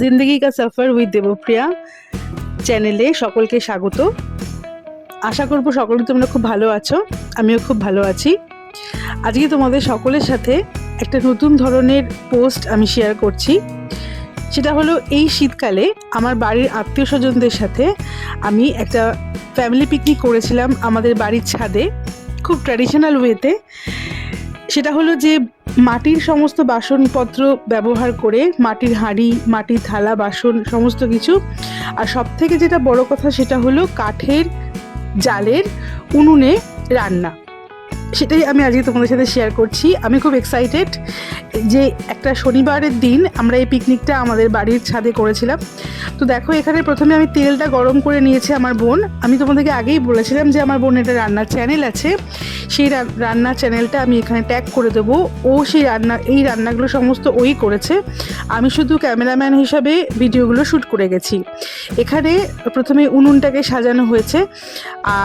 জিন্দগি কা সফর উইথ দেবপ্রিয়া চ্যানেলে সকলকে স্বাগত। আশা করব সকলে তোমরা খুব ভালো আছো, আমিও খুব ভালো আছি। আজকে তোমাদের সকলের সাথে একটা নতুন ধরনের পোস্ট আমি শেয়ার করছি। সেটা হলো এই শীতকালে আমার বাড়ির আত্মীয় স্বজনদের সাথে আমি একটা ফ্যামিলি পিকনিক করেছিলাম আমাদের বাড়ির ছাদে, খুব ট্র্যাডিশনাল ওয়েতে সেটা হলো যে মাটির সমস্ত বাসনপত্র ব্যবহার করে, মাটির হাঁড়ি, মাটির থালা, বাসন, সমস্ত কিছু। আর সব থেকে যেটা বড় কথা সেটা হলো কাঠের, জালের উনুনে রান্না। সেটাই আমি আজকে তোমাদের সাথে শেয়ার করছি। আমি খুব এক্সাইটেড যে একটা শনিবারের দিন আমরা এই পিকনিকটা আমাদের বাড়ির ছাদে করেছিলাম। তো দেখো, এখানে প্রথমে আমি তেলটা গরম করে নিয়েছি আমার বোন। আমি তোমাদেরকে আগেই বলেছিলাম যে আমার বোন একটা রান্নার চ্যানেল আছে। সেই রান্নার চ্যানেলটা আমি এখানে ট্যাগ করে দেবো। ও সেই রান্না এই রান্নাগুলো সমস্ত ওই করেছে। আমি শুধু ক্যামেরাম্যান হিসাবে ভিডিওগুলো শ্যুট করে গেছি। এখানে প্রথমে উনুনটাকে সাজানো হয়েছে।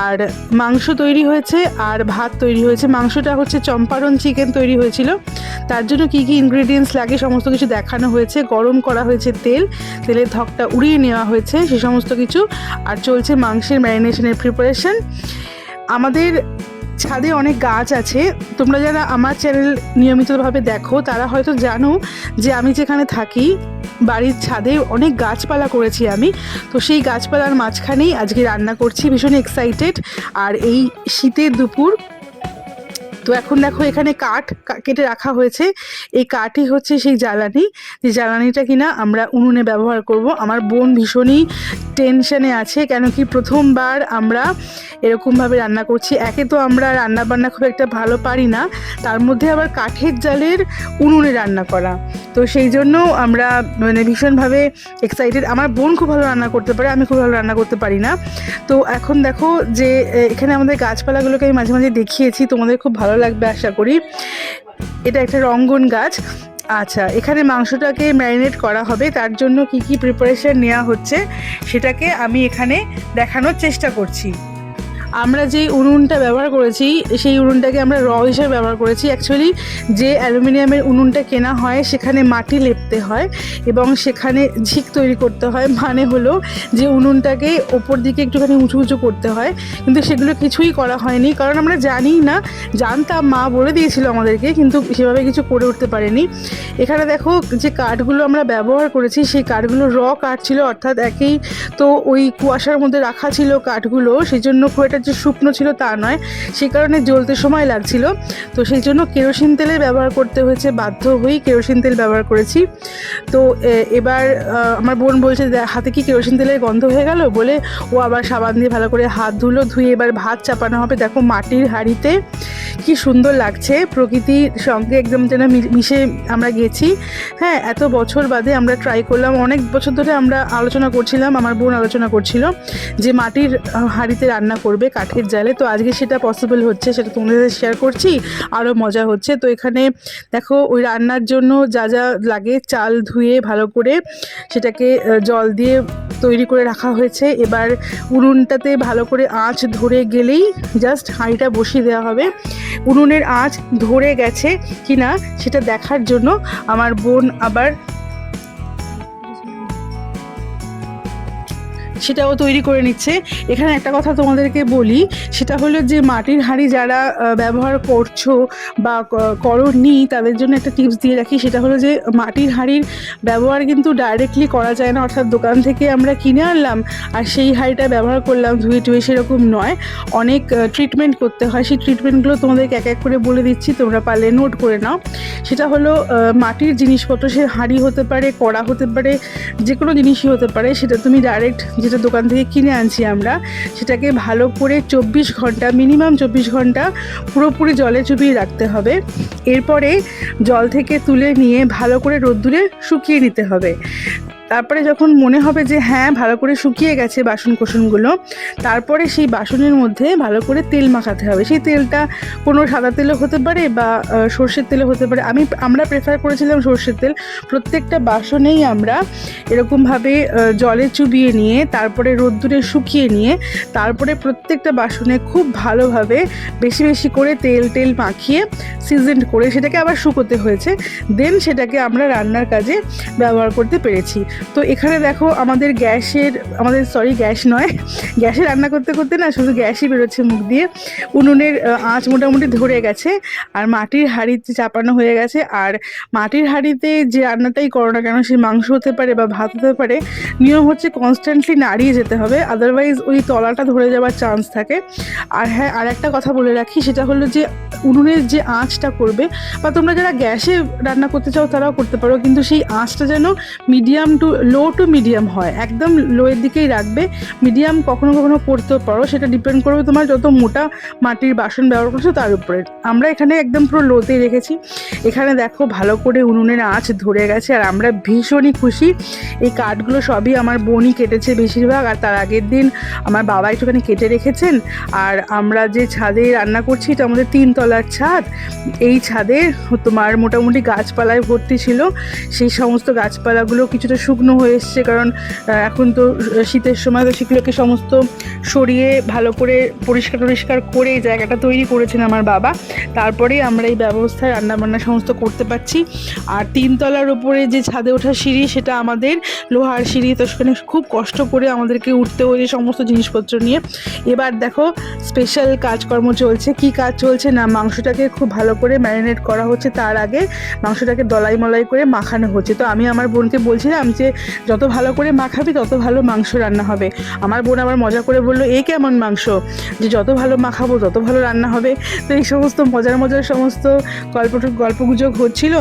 আর মাংস তৈরি হয়েছে, আর ভাত তৈরি হয়েছে মাংসটা হচ্ছে চম্পারণ চিকেন তৈরি হয়েছিল। তার জন্য কী কী ইনগ্রিডিয়েন্টস লাগে সমস্ত কিছু দেখানো হয়েছে। গরম করা হয়েছে তেল, তেলের ধকটা উড়িয়ে নেওয়া হয়েছে, সে সমস্ত কিছু। আর চলছে মাংসের ম্যারিনেশনের প্রিপারেশন আমাদের ছাদে অনেক গাছ আছে। তোমরা যারা আমার চ্যানেল নিয়মিতভাবে দেখো, তারা হয়তো জানো যে আমি যেখানে থাকি, বাড়ির ছাদে অনেক গাছপালা করেছি আমি। তো সেই গাছপালার মাঝখানেই আজকে রান্না করছি, ভীষণ এক্সাইটেড আর এই শীতের দুপুর তো এখন দেখো এখানে কাঠ কেটে রাখা হয়েছে। এই কাঠই হচ্ছে সেই জ্বালানি। যে জ্বালানিটা কিনা আমরা উনুনে ব্যবহার করব। আমার বোন ভীষণই টেনশনে আছে, কেন কি প্রথমবার আমরা এরকমভাবে রান্না করছি। একে তো আমরা রান্না বান্না খুব একটা ভালো পারি না। তার মধ্যে আবার কাঠের জালের উনুনে রান্না করা। তো সেই জন্য আমরা মানে ভীষণভাবে এক্সাইটেড আমার বোন খুব ভালো রান্না করতে পারে, আমি খুব ভালো রান্না করতে পারি না। তো এখন দেখো যে এখানে আমাদের গাছপালাগুলোকে আমি মাঝে মাঝে দেখিয়েছি, তোমাদের খুব ভালো লাগবে আশা করি। এটা একটা রঙ্গন গাছ। আচ্ছা এখানে মাংসটাকে ম্যারিনেট করা হবে। তার জন্য কি কি প্রিপারেশন নেওয়া হচ্ছে, সেটাকে আমি এখানে দেখানোর চেষ্টা করছি। আমরা যেই উনুনটা ব্যবহার করেছি, সেই উনুনটাকে আমরা র হিসেবে ব্যবহার করেছি। অ্যাকচুয়ালি যে অ্যালুমিনিয়ামের উনুনটা কেনা হয়, সেখানে মাটি লেপতে হয় এবং সেখানে ঝিক তৈরি করতে হয় মানে হলো যে উনুনটাকে ওপর দিকে একটুখানি উঁচু উঁচু করতে হয়। কিন্তু সেগুলো কিছুই করা হয়নি, কারণ আমরা জানি না, জানতাম মা বলে দিয়েছিল আমাদেরকে, কিন্তু সেভাবে কিছু করে উঠতে পারেনি। এখানে দেখো যে কাঠগুলো আমরা ব্যবহার করেছি, সেই কাঠগুলো র কাঠ ছিল, অর্থাৎ একেই তো ওই কুয়াশার মধ্যে রাখা ছিল কাঠগুলো সেই জন্য খুব একটা যে শুকনো ছিল তা নয় সেই কারণে জ্বলতে সময় লাগছিল। তো সেই জন্য কেরোসিন তেলের ব্যবহার করতে হয়েছে, বাধ্য হয়েই কেরোসিন তেল ব্যবহার করেছি। তো এবার আমার বোন বলছে হাতে কি কেরোসিন তেলের গন্ধ হয়ে গেল? বলে, ও আবার সাবান দিয়ে ভালো করে হাত ধুলো, ধুয়ে এবার ভাত চাপানো হবে। দেখো মাটির হাঁড়িতে কি সুন্দর লাগছে। প্রকৃতির সঙ্গে একদম যেন মিশে আমরা গেছি। হ্যাঁ এত বছর বাদে আমরা ট্রাই করলাম। অনেক বছর ধরে আমরা আলোচনা করছিলাম, আমার বোন আলোচনা করছিল যে মাটির হাঁড়িতে রান্না করবে। কাঠের জালে। তো আজকে সেটা পসিবল হচ্ছে, সেটা তোমাদের শেয়ার করছি। আরও মজা হচ্ছে। তো এখানে দেখো, ওই রান্নার জন্য যা যা লাগে চাল ধুয়ে ভালো করে সেটাকে জল দিয়ে তৈরি করে রাখা হয়েছে। এবার উনুনটাতে ভালো করে আঁচ ধরে গেলেই জাস্ট হাঁড়িটা বসিয়ে দেওয়া হবে। উনুনের আঁচ ধরে গেছে কিনা সেটা দেখার জন্য আমার বোন আবার সেটাও তৈরি করে নিচ্ছে। এখানে একটা কথা তোমাদেরকে বলি, সেটা হলো যে মাটির হাঁড়ি যারা ব্যবহার করছ বা করনি, তাদের জন্য একটা টিপস দিয়ে রাখি। সেটা হলো যে মাটির হাঁড়ির ব্যবহার কিন্তু ডাইরেক্টলি করা যায় না। অর্থাৎ দোকান থেকে আমরা কিনে আনলাম আর সেই হাঁড়িটা ব্যবহার করলাম, ধুয়ে টুয়ে সেরকম নয়। অনেক ট্রিটমেন্ট করতে হয়। সেই ট্রিটমেন্টগুলো তোমাদেরকে এক এক করে বলে দিচ্ছি, তোমরা পারলে নোট করে নাও। সেটা হলো মাটির জিনিসপত্র, সে হাঁড়ি হতে পারে, কড়া হতে পারে যে কোনো জিনিসই হতে পারে, সেটা তুমি ডাইরেক্ট যেটা দোকান থেকে কিনে আনছি আমরা। সেটাকে ভালো করে চব্বিশ ঘণ্টা মিনিমাম চব্বিশ ঘণ্টা পুরোপুরি জলে চুবিয়ে রাখতে হবে। এরপরে জল থেকে তুলে নিয়ে ভালো করে রোদ্দুরে শুকিয়ে নিতে হবে। তারপরে যখন মনে হবে যে হ্যাঁ ভালো করে শুকিয়ে গেছে বাসন কোসনগুলো তারপরে সেই বাসনের মধ্যে ভালো করে তেল মাখাতে হবে। সেই তেলটা কোনো সাদা তেলও হতে পারে বা সর্ষের তেলও হতে পারে। আমি আমরা প্রেফার করেছিলাম সর্ষের তেল। প্রত্যেকটা বাসনেই আমরা এরকমভাবে জলে চুবিয়ে নিয়ে, তারপরে রোদ্দুরে শুকিয়ে নিয়ে, তারপরে প্রত্যেকটা বাসনে খুব ভালোভাবে বেশি বেশি করে তেল তেল মাখিয়ে সিজেন্ট করে সেটাকে আবার শুকোতে হয়েছে। দেন সেটাকে আমরা রান্নার কাজে ব্যবহার করতে পেরেছি। তো এখানে দেখো আমাদের গ্যাসের, আমাদের সরি গ্যাস নয়, গ্যাসে রান্না করতে করতে না শুধু গ্যাসই বেরোচ্ছে মুখ দিয়ে। উনুনের আঁচ মোটামুটি ধরে গেছে, আর মাটির হাঁড়িতে চাপানো হয়ে গেছে, আর মাটির হাঁড়িতে যে রান্নাটাই করো না কেন, সে মাংস হতে পারে বা ভাত হতে পারে, নিয়ম হচ্ছে কনস্ট্যান্টলি নাড়িয়ে যেতে হবে আদারওয়াইজ ওই তলাটা ধরে যাওয়ার চান্স থাকে। আর হ্যাঁ আর একটা কথা বলে রাখি, সেটা হলো যে উনুনের যে আঁচটা করবে, বা তোমরা যারা গ্যাসে রান্না করতে চাও তারাও করতে পারো, কিন্তু সেই আঁচটা যেন medium to low to medium হয়। একদম লোয়ের দিকেই রাখবে। মিডিয়াম কখনো কখনো করতেও পারো। সেটা ডিপেন্ড করবে তোমার যত মোটা মাটির বাসন ব্যবহার করছ তার উপরে। আমরা এখানে একদম পুরো লোতে রেখেছি। এখানে দেখো ভালো করে উনুনের আঁচ ধরে গেছে। আর আমরা ভীষণই খুশি। এই কাঠগুলো সবই আমার বোনই কেটেছে বেশিরভাগ। আর তার আগের দিন আমার বাবা একটুখানি কেটে রেখেছেন। আর আমরা যে ছাদে রান্না করছি, এটা আমাদের তিনতলার ছাদ। এই ছাদে তোমার মোটামুটি গাছপালায় ভর্তি ছিল। সেই সমস্ত গাছপালাগুলো কিছুটা শুকনো হয়ে এসছে, কারণ এখন তো শীতের সময় তো সেগুলোকে সমস্ত সরিয়ে ভালো করে পরিষ্কার টরিষ্কার করে এই জায়গাটা তৈরি করেছেন আমার বাবা। তারপরেই আমরা এই ব্যবস্থায় রান্নাবান্না সমস্ত করতে পারছি। আর তিনতলার উপরে যে ছাদে ওঠা সিঁড়ি, সেটা আমাদের লোহার সিঁড়ি, তো সেখানে খুব কষ্ট করে আমাদেরকে উঠতে হয়েছে সমস্ত জিনিসপত্র নিয়ে। এবার দেখো স্পেশাল কাজকর্ম চলছে। কি কাজ চলছে? না, মাংসটাকে খুব ভালো করে ম্যারিনেট করা হচ্ছে। তার আগে মাংসটাকে দলাই মলাই করে মাখানো হচ্ছে। তো আমি আমার বোনকে বলছিলাম যে যত ভালো করে মাখাবি, তত ভালো মাংস রান্না হবে। আমার বোন আবার মজা করে বলল, এ কেমন মাংস? যে, যত ভালো মাখাবো, তত ভালো রান্না হবে। তো এই সমস্ত মজার মজার সমস্ত গল্প গল্পগুজব হচ্ছিল।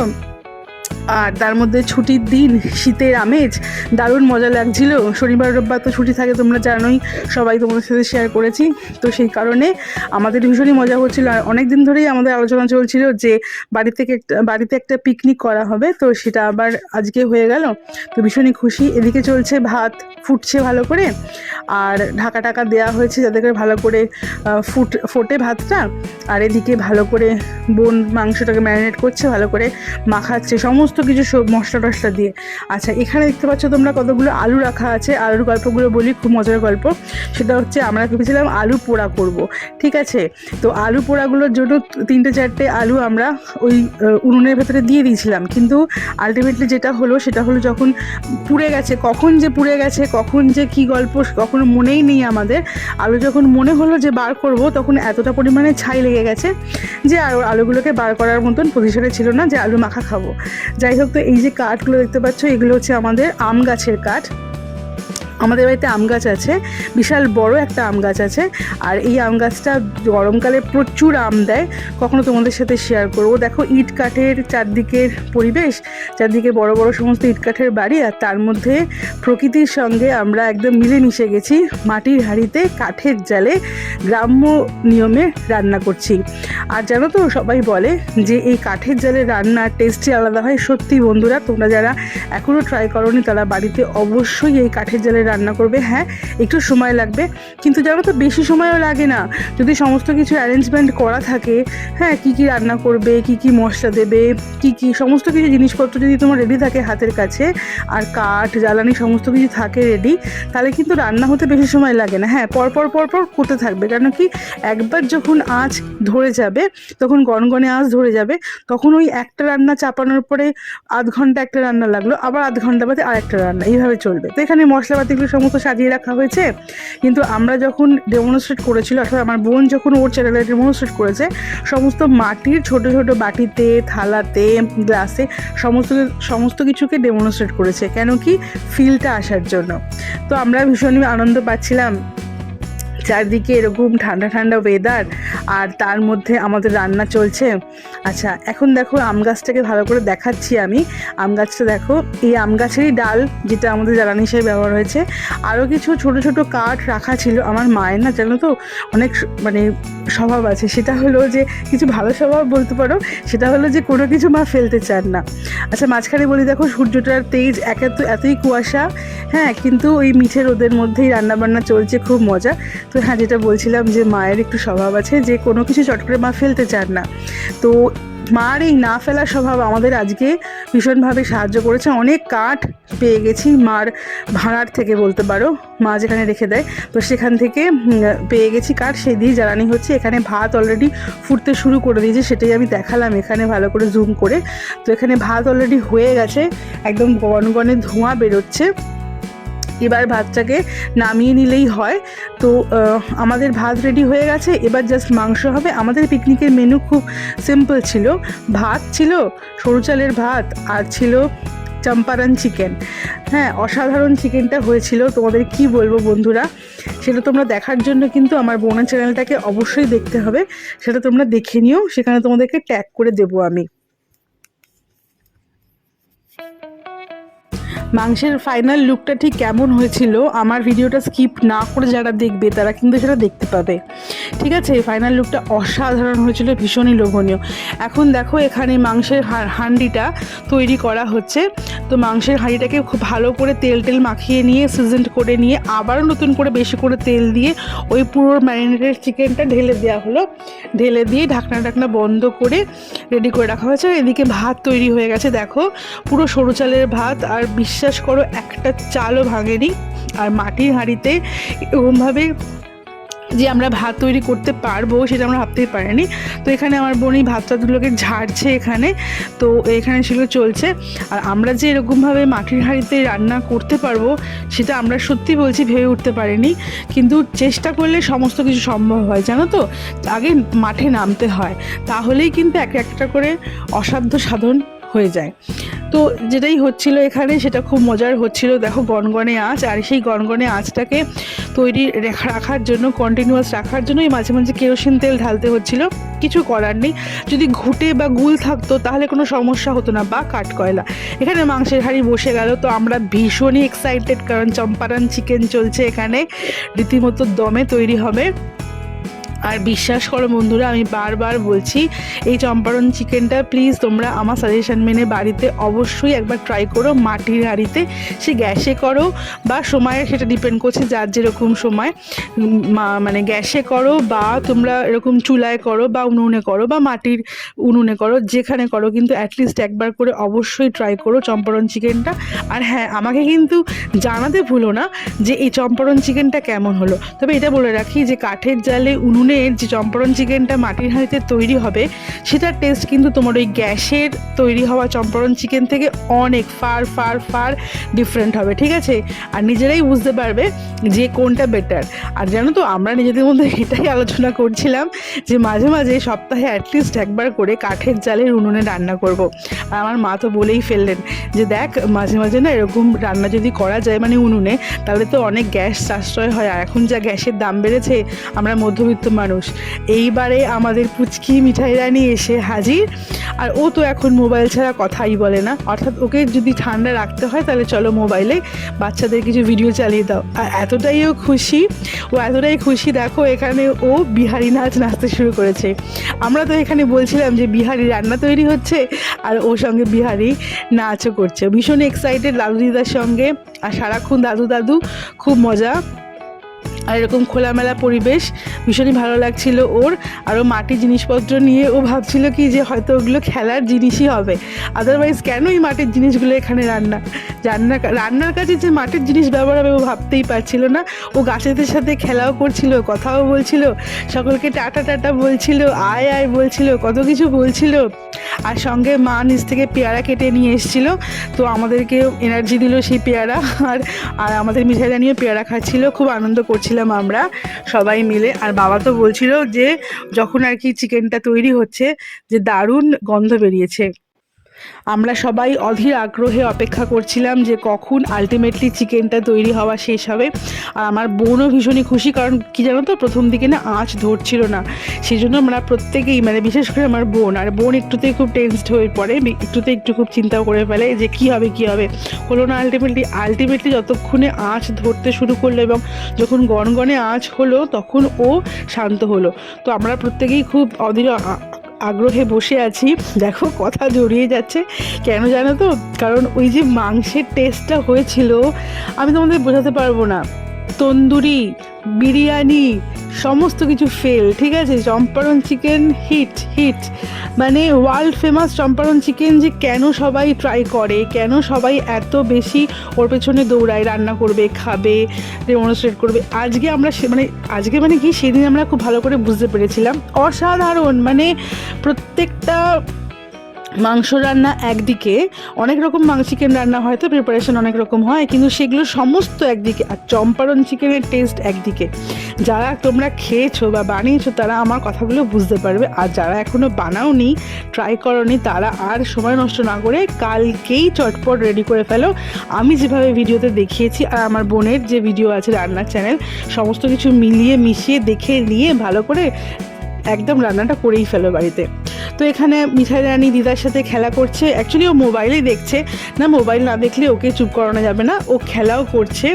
আর তার মধ্যে ছুটির দিন, শীতের আমেজ, দারুণ মজা লাগছিল। শনিবার, রোববার তো ছুটি থাকে, তোমরা জানোই, সবাই তোমাদের সাথে শেয়ার করেছি। তো সেই কারণে আমাদের ভীষণই মজা হচ্ছিল। আর অনেক দিন ধরেই আমাদের আলোচনা চলছিল যে বাড়ি থেকে বাড়িতে একটা পিকনিক করা হবে। তো সেটা আবার আজকে হয়ে গেল। তো ভীষণই খুশি। এদিকে চলছে ভাত, ফুটছে ভালো করে। আর ঢাকা টাকা দেওয়া হয়েছে যাতে করে ভালো করে ফুট, ফোটে ভাতটা। আর এদিকে ভালো করে বোন মাংসটাকে ম্যারিনেট করছে, ভালো করে মাখাচ্ছে। সমস্ত কিছু মশলা টশলা দিয়ে। আচ্ছা এখানে দেখতে পাচ্ছ তোমরা কতগুলো আলু রাখা আছে। আলুর গল্পগুলো বলি, খুব মজার গল্প। সেটা হচ্ছে আমরা ভেবেছিলাম আলু পোড়া করব, ঠিক আছে? তো আলু পোড়াগুলোর জন্য তিনটে চারটে আলু আমরা ওই উনুনের ভেতরে দিয়ে দিয়েছিলাম। কিন্তু আলটিমেটলি যেটা হলো, সেটা হলো যখন পুড়ে গেছে, কখন যে পুড়ে গেছে, কখন যে কি গল্প, কখনো মনেই নেই আমাদের। আলু যখন মনে হলো যে বার করব, তখন এতটা পরিমাণে ছাই লেগে গেছে যে আর আলুগুলোকে বার করার মতন পজিশনে ছিল না যে আলু মাখা খাব। যাই হোক তো এই যে কাঠগুলো দেখতে পাচ্ছ এগুলো হচ্ছে আমাদের আম গাছের কাঠ। আমাদের বাড়িতে আম গাছ আছে, বিশাল বড় একটা আম গাছ আছে, আর এই আম গাছটা গরমকালে প্রচুর আম দেয়, কখনো তোমাদের সাথে শেয়ার করব। দেখো ইট কাঠের চারদিকের পরিবেশ, চারদিকে বড় বড় সমস্ত ইট কাঠের বাড়ি, আর তার মধ্যে প্রকৃতির সঙ্গে আমরা একদম মিলেমিশে গেছি, মাটির হাঁড়িতে কাঠের জালে গ্রাম্য নিয়মে রান্না করছি। আর জানো তো, সবাই বলে যে এই কাঠের জালে রান্নার টেস্টই আলাদা হয়। সত্যি বন্ধুরা, তোমরা যারা এখনও ট্রাই করনি, তারা বাড়িতে অবশ্যই এই কাঠের জালে রান্না করবে হ্যাঁ একটু সময় লাগবে। কিন্তু জানো তো, বেশি সময়ও লাগে না। যদি সমস্ত কিছু অ্যারেঞ্জমেন্ট করা থাকে হ্যাঁ কি কি রান্না করবে, কি কি মশলা দেবে, কি কি সমস্ত কিছু জিনিসপত্র যদি তোমার রেডি থাকে হাতের কাছে, আর কাঠ, জ্বালানি সমস্ত কিছু থাকে রেডি তাহলে কিন্তু রান্না হতে বেশি সময় লাগে না। হ্যাঁ পরপর পরপর করতে থাকবে। কেন কি, একবার যখন আঁচ ধরে যাবে, তখন গনগনে আঁচ ধরে যাবে, তখন ওই একটা রান্না চাপানোর পরে আধ ঘণ্টা একটা রান্না লাগল, আবার আধ ঘণ্টা বাদে আরেকটা রান্না। এইভাবে চলবে। তো এখানে মশলাপাতিগুলো সমস্ত সাজিয়ে রাখা হয়েছে। কিন্তু আমরা যখন ডেমনস্ট্রেট করেছিল অর্থাৎ আমার বোন যখন ওর চ্যানেলে ডেমনস্ট্রেট করেছে, সমস্ত মাটির ছোট ছোট বাটিতে, থালাতে, গ্লাসে সমস্ত সমস্ত কিছুকে ডেমনস্ট্রেট করেছে। কেন কি? ফিলটা আসার জন্য। তো আমরা ভীষণই আনন্দ পাচ্ছিলাম। চারদিকে এরকম ঠান্ডা ঠান্ডা ওয়েদার আর তার মধ্যে আমাদের রান্না চলছে। আচ্ছা এখন দেখো আম গাছটাকে ভালো করে দেখাচ্ছি আমি। আম গাছটা দেখো, এই আম গাছেরই ডাল যেটা আমাদের জ্বালানি হিসেবে ব্যবহার হয়েছে। আরও কিছু ছোট ছোট কাঠ রাখা ছিল। আমার মায়ের না জানো তো অনেক মানে স্বভাব আছে। সেটা হলো যে, কিছু ভালো স্বভাব বলতে পারো, সেটা হলো যে, কোনো কিছু মা ফেলতে চান না। আচ্ছা মাঝখানে বলি দেখো, সূর্যটার তেজ একে এতই কুয়াশা। হ্যাঁ কিন্তু ওই মিঠে রোদের মধ্যেই রান্নাবান্না চলছে, খুব মজা। তো হ্যাঁ যেটা বলছিলাম যে মায়ের একটু স্বভাব আছে, যে কোনো কিছু চট করে মা ফেলতে চান না। তো মার এই না ফেলার স্বভাব আমাদের আজকে ভীষণভাবে সাহায্য করেছে। অনেক কাঠ পেয়ে গেছি মার ভাড়ার থেকে বলতে পারো, মা যেখানে রেখে দেয়। তো সেখান থেকে পেয়ে গেছি কাঠ, সেই দিয়ে জ্বালানি হচ্ছে। এখানে ভাত অলরেডি ফুটতে শুরু করে দিয়েছে, সেটাই আমি দেখালাম এখানে ভালো করে জুম করে। তো এখানে ভাত অলরেডি হয়ে গেছে, একদম গনগনে ধোঁয়া বেরোচ্ছে। এবার ভাতটাকে নামিয়ে নিলেই হয়। তো আমাদের ভাত রেডি হয়ে গেছে। এবার জাস্ট মাংস হবে। আমাদের পিকনিকের মেনু খুব সিম্পল ছিল। ভাত ছিল সরু চালের ভাত আর ছিল চম্পারন চিকেন হ্যাঁ অসাধারণ চিকেনটা হয়েছিল। তোমাদের কি বলব বন্ধুরা? সেটা তোমরা দেখার জন্য কিন্তু আমার বোনের চ্যানেলটাকে অবশ্যই দেখতে হবে। সেটা তোমরা দেখে নিও। সেখানে তোমাদেরকে ট্যাগ করে দেবো আমি। মাংসের ফাইনাল লুকটা ঠিক কেমন হয়েছিল, আমার ভিডিওটা স্কিপ না করে যারা দেখবে, তারা কিন্তু সেটা দেখতে পাবে। ঠিক আছে ফাইনাল লুকটা অসাধারণ হয়েছিল, ভীষণই লোভনীয়। এখন দেখো, এখানে মাংসের হাঁডিটা তৈরি করা হচ্ছে। তো মাংসের হাঁড়িটাকে খুব ভালো করে তেল টেল মাখিয়ে নিয়ে সিজেন্ট করে নিয়ে, আবারও নতুন করে বেশি করে তেল দিয়ে, ওই পুরো ম্যারিনেটেড চিকেনটা ঢেলে দেওয়া হলো। ঢেলে দিয়ে ঢাকনা ঢাকনা বন্ধ করে রেডি করে রাখা হয়েছে। এদিকে ভাত তৈরি হয়ে গেছে, দেখো। পুরো সরু চালের ভাত আর বিশ্বাস করো, একটা চালও ভাঙেনি। আর মাটির হাঁড়িতে এরকমভাবে যে আমরা ভাত তৈরি করতে পারব সেটা আমরা ভাবতেই পারিনি। তো এখানে আমার বোনই ভাত টাতগুলোকে ঝাড়ছে এখানে। তো এখানে সেগুলো চলছে। আর আমরা যে এরকমভাবে মাটির হাঁড়িতে রান্না করতে পারব, সেটা আমরা সত্যি বলছি ভেবে উঠতে পারিনি। কিন্তু চেষ্টা করলে সমস্ত কিছু সম্ভব হয়, জানো তো? আগে মাঠে নামতে হয়। তাহলেই কিন্তু এক একটা করে অসাধ্য সাধন হয়ে যায়। তো যেটাই হচ্ছিল এখানে, সেটা খুব মজার হচ্ছিল। দেখো গনগনে আঁচ, আর সেই গনগনে আঁচটাকে তৈরি রেখা রাখার জন্য কন্টিনিউয়াস রাখার জন্যই মাঝে মাঝে কেরোসিন তেল ঢালতে হচ্ছিল। কিছু করার নেই। যদি ঘুটে বা গুল থাকতো, তাহলে কোনো সমস্যা হতো না, বা কাঠকয়লা এখানে মাংসের হাঁড়ি বসে গেল। তো আমরা ভীষণই এক্সাইটেড কারণ চম্পারন চিকেন চলছে এখানে। রীতিমতো দমে তৈরি হবে। আর বিশ্বাস করো বন্ধুরা, আমি বারবার বলছি, এই চম্পারণ চিকেনটা প্লিজ তোমরা আমার সাজেশন মেনে বাড়িতে অবশ্যই একবার ট্রাই করো, মাটির হাঁড়িতে সে গ্যাসে করো বা সময়ে সেটা ডিপেন্ড করছে যার যেরকম সময় মানে গ্যাসে করো বা তোমরা এরকম চুলায় করো বা উনুনে করো বা মাটির উনুনে করো, যেখানে করো, কিন্তু অ্যাটলিস্ট একবার করে অবশ্যই ট্রাই করো চম্পারণ চিকেনটা। আর হ্যাঁ আমাকে কিন্তু জানাতে ভুলো না যে এই চম্পারণ চিকেনটা কেমন হলো। তবে এটা বলে রাখি যে কাঠের জালে উনুনের যে চম্পারন চিকেনটা মাটির হাঁড়িতে তৈরি হবে, সেটার টেস্ট কিন্তু তোমার ওই গ্যাসের তৈরি হওয়া চম্পারন চিকেন থেকে অনেক ফার ফার ফার ডিফারেন্ট হবে, ঠিক আছে? আর নিজেরাই বুঝতে পারবে যে কোনটা বেটার আর জানো তো, আমরা নিজেদের মধ্যে এটাই আলোচনা করছিলাম যে মাঝে মাঝে সপ্তাহে অ্যাটলিস্ট একবার করে কাঠের জালের উনুনে রান্না করব। আর আমার মা তো বলেই ফেললেন যে দেখ, মাঝে মাঝে না এরকম রান্না যদি করা যায় মানে উনুনে, তাহলে তো অনেক গ্যাস সাশ্রয় হয়। আর এখন যা গ্যাসের দাম বেড়েছে, আমরা মধ্যবিত্ত মানুষ। এইবারে আমাদের পুচকি মিঠাই রানী এসে হাজির। আর ও তো এখন মোবাইল ছাড়া কথাই বলে না। অর্থাৎ ওকে যদি ঠান্ডা রাখতে হয়, তাহলে চলো মোবাইলে বাচ্চাদের কিছু ভিডিও চালিয়ে দাও। আর এতটাই ও খুশি, ও এতটাই খুশি, দেখো এখানে ও বিহারি নাচ নাচতে শুরু করেছে। আমরা তো এখানে বলছিলাম যে বিহারি রান্না তৈরি হচ্ছে, আর ওর সঙ্গে বিহারি নাচও করছে। ভীষণ এক্সাইটেড দাদু দিদার সঙ্গে। আর সারাক্ষণ দাদু দাদু খুব মজা আর এরকম খোলামেলা পরিবেশ ভীষণই ভালো লাগছিল ওর। আরও মাটির জিনিসপত্র নিয়ে ও ভাবছিল কি যে হয়তো ওগুলো খেলার জিনিসই হবে। আদারওয়াইজ কেন এই মাটির জিনিসগুলো এখানে রান্না? রান্না রান্নার কাছে যে মাটির জিনিস ব্যবহার হবে ও ভাবতেই পারছিল না। ও গাছেদের সাথে খেলাও করছিল, কথাও বলছিল, সকলকে টাটা টাটা বলছিল, আয় আয় বলছিল, কত কিছু বলছিল। আর সঙ্গে মা নিজ থেকে পেয়ারা কেটে নিয়ে এসেছিল। তো আমাদেরকে এনার্জি দিল সেই পেয়ারা। আর আর আমাদের মিঠাই নিয়ে পেয়ারা খাচ্ছিল, খুব আনন্দ করছিলাম আমরা, সবাই মিলে। আর বাবা তো বলছিল যে, যখন আর কি চিকেনটা তৈরি হচ্ছে, যে দারুণ গন্ধ বেরিয়েছে। আমরা সবাই অধীর আগ্রহে অপেক্ষা করছিলাম যে কখন আলটিমেটলি চিকেনটা তৈরি হওয়া শেষ হবে। আর আমার বোনও ভীষণই খুশি, কারণ কী জানো তো, প্রথম দিকে না আঁচ ধরছিল না। সেই জন্য আমরা প্রত্যেকেই মানে বিশেষ করে আমার বোন, আর বোন একটুতেই খুব টেনসড হয়ে পড়ে একটুতে একটু খুব চিন্তাও করে ফেলে যে কি হবে কি হবে। হলো না আলটিমেটলি আলটিমেটলি যতক্ষণে আঁচ ধরতে শুরু করল এবং যখন গনগনে আঁচ হলো, তখন ও শান্ত হলো। তো আমরা প্রত্যেকেই খুব অধীর আগ্রহে বসে আছি। দেখো কথা জড়িয়ে যাচ্ছে। কেন জানো তো? কারণ ওই যে মাংসের টেস্টটা হয়েছিল, আমি তোমাদের বোঝাতে পারব না। তন্দুরি, বিরিয়ানি সমস্ত কিছু ফেল ঠিক আছে? চম্পারণ চিকেন হিট হিট মানে ওয়ার্ল্ড ফেমাস চম্পারণ চিকেন যে কেন সবাই ট্রাই করে, কেন সবাই এত বেশি ওর পেছনে দৌড়ায়, রান্না করবে, খাবে ডেমনস্ট্রেট করবে। আজকে আমরা মানে আজকে মানে কি? সেদিন আমরা খুব ভালো করে বুঝতে পেরেছিলাম। অসাধারণ! মানে প্রত্যেকটা মাংস রান্না একদিকে, অনেক রকম মাংস চিকেন রান্না হয় তো প্রিপারেশন অনেক রকম হয়, কিন্তু সেগুলো সমস্ত একদিকে আর চম্পারণ চিকেনের টেস্ট একদিকে। যারা তোমরা খেয়েছো বা বানিয়েছো, তারা আমার কথাগুলো বুঝতে পারবে, আর যারা এখনও বানাওনি ট্রাই করনি, তারা আর সময় নষ্ট না করে কালকেই চটপট রেডি করে ফেলো। আমি যেভাবে ভিডিওতে দেখিয়েছি, আর আমার বোনের যে ভিডিও আছে রান্নার চ্যানেল সমস্ত কিছু মিলিয়ে, মিশিয়ে, দেখে নিয়ে, ভালো করে একদম রান্নাটা করেই ফেলো বাড়িতে। তো এখানে মিঠাই রানী দিদার সাথে খেলা করছে। অ্যাকচুয়ালি ও মোবাইলেই দেখছে। না, মোবাইল না দেখলে ওকে চুপ করানো যাবে না। ও খেলাও করছে।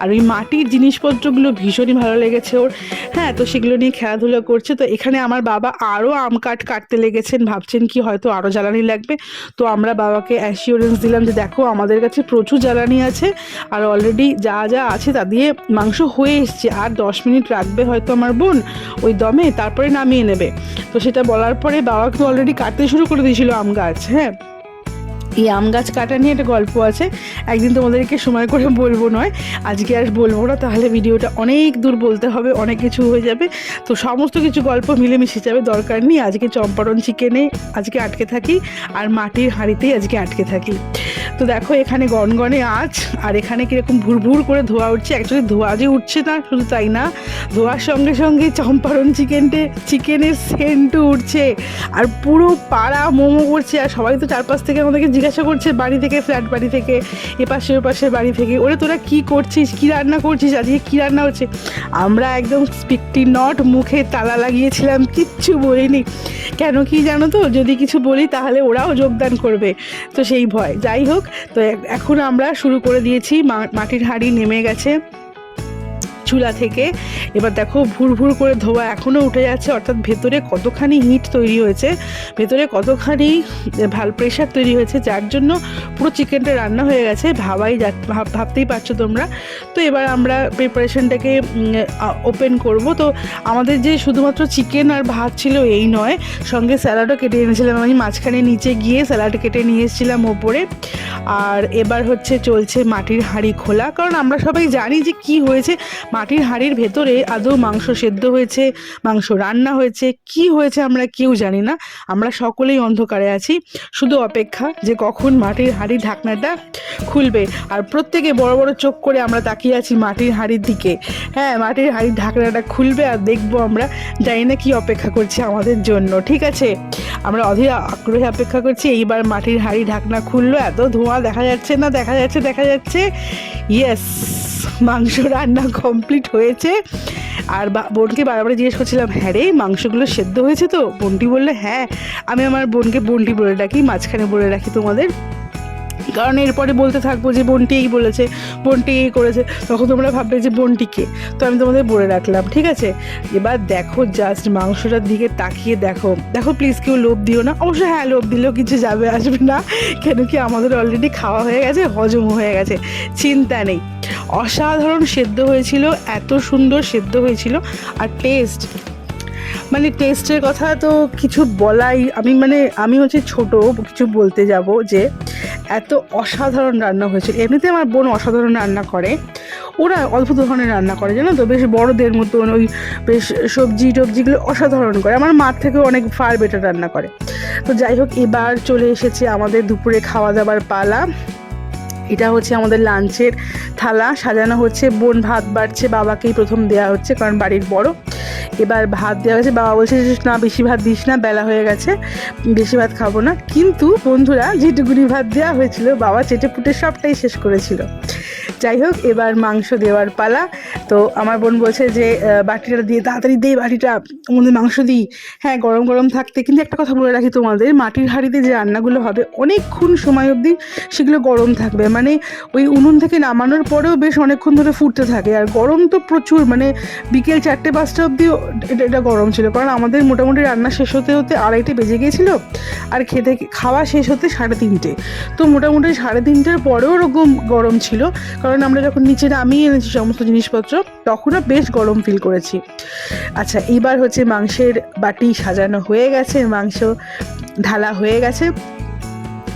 আর ওই মাটির জিনিসপত্রগুলো ভীষণই ভালো লেগেছে ওর। হ্যাঁ তো সেগুলো নিয়ে খেলাধুলা করছে। তো এখানে আমার বাবা আরও আম কাঠ কাটতে লেগেছেন। ভাবছেন কি হয়তো আরও জ্বালানি লাগবে। তো আমরা বাবাকে অ্যাসিওরেন্স দিলাম যে, দেখো, আমাদের কাছে প্রচুর জ্বালানি আছে। আর অলরেডি যা যা আছে তা দিয়ে মাংস হয়ে এসছে। আর দশ মিনিট রাখবে হয়তো আমার বোন ওই দমে। তারপরে নামিয়ে নেবে। তো সেটা বলার পরে বাবাকে অলরেডি কাটতে শুরু করে দিয়েছিল আম গাছ হ্যাঁ? এই আম গাছ কাটা নিয়ে একটা গল্প আছে। একদিন তোমাদেরকে সময় করে বলব নয়, আজকে আর বলব না। তাহলে ভিডিওটা অনেক দূর বলতে হবে, অনেক কিছু হয়ে যাবে। তো সমস্ত কিছু গল্প মিলেমিশে যাবে, দরকার নেই। আজকে চম্পারণ চিকেনে আজকে আটকে থাকি, আর মাটির হাঁড়িতেই আজকে আটকে থাকি। তো দেখো, এখানে গনগনে আঁচ, আর এখানে কীরকম ভুরভুর করে ধোয়া উঠছে। অ্যাকচুয়ালি ধোয়া যে উঠছে না, শুধু তাই না, ধোয়ার সঙ্গে সঙ্গে চম্পারণ চিকেনটে, চিকেনের সেন্টও উঠছে। আর পুরো পাড়া মোমো করছে, আর সবাই তো চারপাশ থেকে আমাদেরকে জিজ্ঞাসা করছে বাড়ি থেকে ফ্ল্যাট বাড়ি থেকে, এপাশে ওপাশে বাড়ি থেকে, ওরে, তোরা কি করছিস? কি রান্না করছিস? আজকে কি রান্না হচ্ছে? আমরা একদম স্পিকটি নট মুখে তালা লাগিয়েছিলাম, কিচ্ছু বলিনি। কেন কি জানো তো? যদি কিছু বলি, তাহলে ওরাও যোগদান করবে। তো সেই ভয়। যাই হোক, তো এখন আমরা শুরু করে দিয়েছি। মাটির হাঁড়ি নেমে গেছে। চুলা থেকে। এবার দেখো ভুর ভুর করে ধোয়া এখনও উঠে যাচ্ছে, অর্থাৎ ভেতরে কতখানি হিট তৈরি হয়েছে, ভেতরে কতখানি ভালো প্রেশার তৈরি হয়েছে, যার জন্য পুরো চিকেনটা রান্না হয়ে গেছে, ভাবাই যা, ভাব- ভাবতেই পারছ তোমরা। তো এবার আমরা প্রিপারেশনটাকে ওপেন করব। তো আমাদের যে শুধুমাত্র চিকেন আর ভাত ছিল এই নয়, সঙ্গে স্যালাডও কেটে এনেছিলাম আমি। মাঝখানে নিচে গিয়ে স্যালাড কেটে নিয়ে এসেছিলাম ওপরে। আর এবার হচ্ছে চলছে মাটির হাঁড়ি খোলা। কারণ আমরা সবাই জানি যে কি হয়েছে মাটির হাঁড়ির ভেতরে আদৌ মাংস সেদ্ধ হয়েছে, মাংস রান্না হয়েছে, কি হয়েছে আমরা কেউ জানি না। আমরা সকলেই অন্ধকারে আছি, শুধু অপেক্ষা যে কখন মাটির হাঁড়ির ঢাকনাটা খুলবে। আর প্রত্যেকে বড় বড় চোখ করে আমরা তাকিয়ে আছি মাটির হাঁড়ির দিকে। হ্যাঁ মাটির হাঁড়ির ঢাকনাটা খুলবে আর দেখব আমরা, জানি না কি অপেক্ষা করছে আমাদের জন্য, ঠিক আছে? আমরা অধীর আগ্রহে অপেক্ষা করছি, এইবার মাটির হাঁড়ি ঢাকনা খুললো, এত ধোঁয়া দেখা যাচ্ছে না, দেখা যাচ্ছে দেখা যাচ্ছে। ইয়েস মাংস রান্না কমপ্লিট হয়েছে। আর বোনকে বারবার জিজ্ঞেস করছিলাম হ্যাঁ রে, মাংসগুলো সেদ্ধ হয়েছে তো? বোনটি বললে হ্যাঁ আমি আমার বোনকে বোনটি বলে রাখি মাঝখানে বলে রাখি তোমাদের। কারণ এরপরে বলতে থাকব যে বোনটি এই বলেছে বোনটি এই করেছে, তখন তোমরা ভাববে যে বোনটিকে তো আমি তোমাদের বলে রাখলাম, ঠিক আছে? এবার দেখো জাস্ট মাংসটার দিকে তাকিয়ে দেখো। দেখো প্লিজ কেউ লোভ দিও না। অবশ্য হ্যাঁ লোভ দিলেও কিছু যাবে, আসবে না। কেন কি আমাদের অলরেডি খাওয়া হয়ে গেছে, হজম হয়ে গেছে। চিন্তা নেই। অসাধারণ সেদ্ধ হয়েছিল, এত সুন্দর সেদ্ধ হয়েছিল, আর টেস্ট মানে টেস্টের কথা তো কিছু বলাই, আমি মানে আমি হচ্ছে ছোট, কিছু বলতে যাব যে এত অসাধারণ রান্না হয়েছিল এমনিতে আমার বোন অসাধারণ রান্না করে। ওরা অদ্ভুত ধরনের রান্না করে, জানো তো? বেশ বড়দের মতন ওই বেশ সবজি টবজিগুলো অসাধারণ করে। আমার মার থেকেও অনেক ফার বেটার রান্না করে। তো যাই হোক, এবার চলে এসেছে আমাদের দুপুরে খাওয়া দাবার পালা। এটা হচ্ছে আমাদের লাঞ্চের থালা, সাজানো হচ্ছে, বোন ভাত বাড়ছে, বাবাকেই প্রথম দেওয়া হচ্ছে কারণ বাড়ির বড়। এবার ভাত দেওয়া হয়েছে, বাবা বলছে না, বেশি ভাত দিস না, বেলা হয়ে গেছে, বেশি ভাত খাব না। কিন্তু বন্ধুরা, যেটুকুনি ভাত দেওয়া হয়েছিল, বাবা চেটে পুটে সবটাই শেষ করেছিল। যাই হোক, এবার মাংস দেওয়ার পালা। তো আমার বোন বলছে যে বাটিটা দিয়ে তাড়াতাড়ি দে বাটিটা আমাদের মাংস দিই। হ্যাঁ গরম গরম থাকতে, কিন্তু একটা কথা বলে রাখি তোমাদের, মাটির হাঁড়িতে যে রান্নাগুলো হবে, অনেকক্ষণ সময় অবধি সেগুলো গরম থাকবে। মানে ওই উনুন থেকে নামানোর পরেও বেশ অনেকক্ষণ ধরে ফুটতে থাকে। আর গরম তো প্রচুর মানে বিকেল চারটে পাঁচটা অবধি এটা এটা গরম ছিল। কারণ আমাদের মোটামুটি রান্না শেষ হতে হতে আড়াইটে বেজে গিয়েছিল, আর খেতে, খাওয়া শেষ হতে সাড়ে তিনটে। তো মোটামুটি সাড়ে তিনটের পরেও ওরকম গরম ছিল। কারণ আমরা যখন নিচে নামিয়ে এনেছি সমস্ত জিনিসপত্র, তখনও বেশ গরম ফিল করেছি। আচ্ছা এবার হচ্ছে মাংসের বাটি সাজানো হয়ে গেছে, মাংস ঢালা হয়ে গেছে।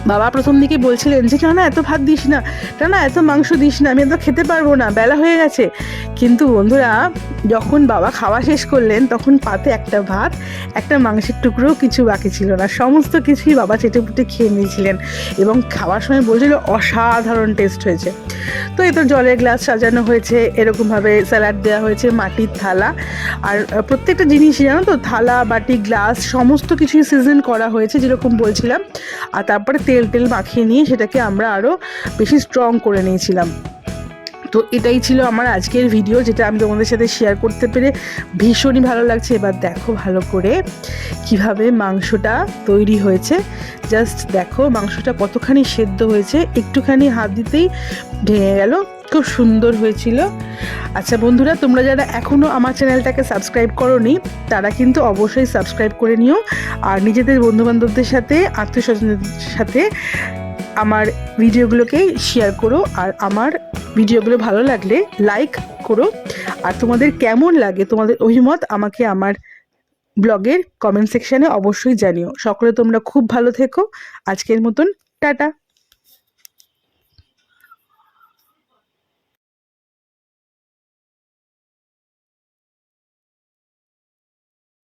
বাবা প্রথম দিকে বলছিলেন যে, না এত ভাত দিস না। না এত মাংস দিস না। আমি এত খেতে পারব না। বেলা হয়ে গেছে। কিন্তু বন্ধুরা, যখন বাবা খাওয়া শেষ করলেন, তখন পাতে একটা ভাত, একটা মাংসের টুকরোও কিছু বাকি ছিল না। সমস্ত কিছুই বাবা চেটে পুটে খেয়ে নিয়েছিলেন এবং খাওয়ার সময় বলছিল অসাধারণ টেস্ট হয়েছে। তো এই তো জলের গ্লাস সাজানো হয়েছে, এরকমভাবে স্যালাড দেওয়া হয়েছে, মাটির থালা। আর প্রত্যেকটা জিনিস জানো তো, থালা, বাটি গ্লাস সমস্ত কিছুই সিজন করা হয়েছে, যেরকম বলছিলাম। আর তারপরে তেল টেল মাখিয়ে নিয়ে সেটাকে আমরা আরও বেশি স্ট্রং করে নিয়েছিলাম। তো এটাই ছিল আমার আজকের ভিডিও যেটা আমি তোমাদের সাথে শেয়ার করতে পেরে ভীষণই ভালো লাগছে। এবার দেখো ভালো করে কীভাবে মাংসটা তৈরি হয়েছে। জাস্ট দেখো মাংসটা কতখানি সেদ্ধ হয়েছে, একটুখানি হাত দিতেই ভেঙে গেল। খুব সুন্দর হয়েছিল। আচ্ছা বন্ধুরা, তোমরা যারা এখনও আমার চ্যানেলটাকে সাবস্ক্রাইব করোনি, তারা কিন্তু অবশ্যই সাবস্ক্রাইব করে নিও। আর নিজেদের বন্ধুবান্ধবদের সাথে আত্মীয় স্বজনদের সাথে আমার ভিডিওগুলোকে শেয়ার করো। আর আমার ভিডিওগুলো ভালো লাগলে লাইক করো। আর তোমাদের কেমন লাগে, তোমাদের অভিমত আমাকে আমার ব্লগের কমেন্ট সেকশানে অবশ্যই জানিও। সকলে তোমরা খুব ভালো থেকো। আজকের মতন, টাটা।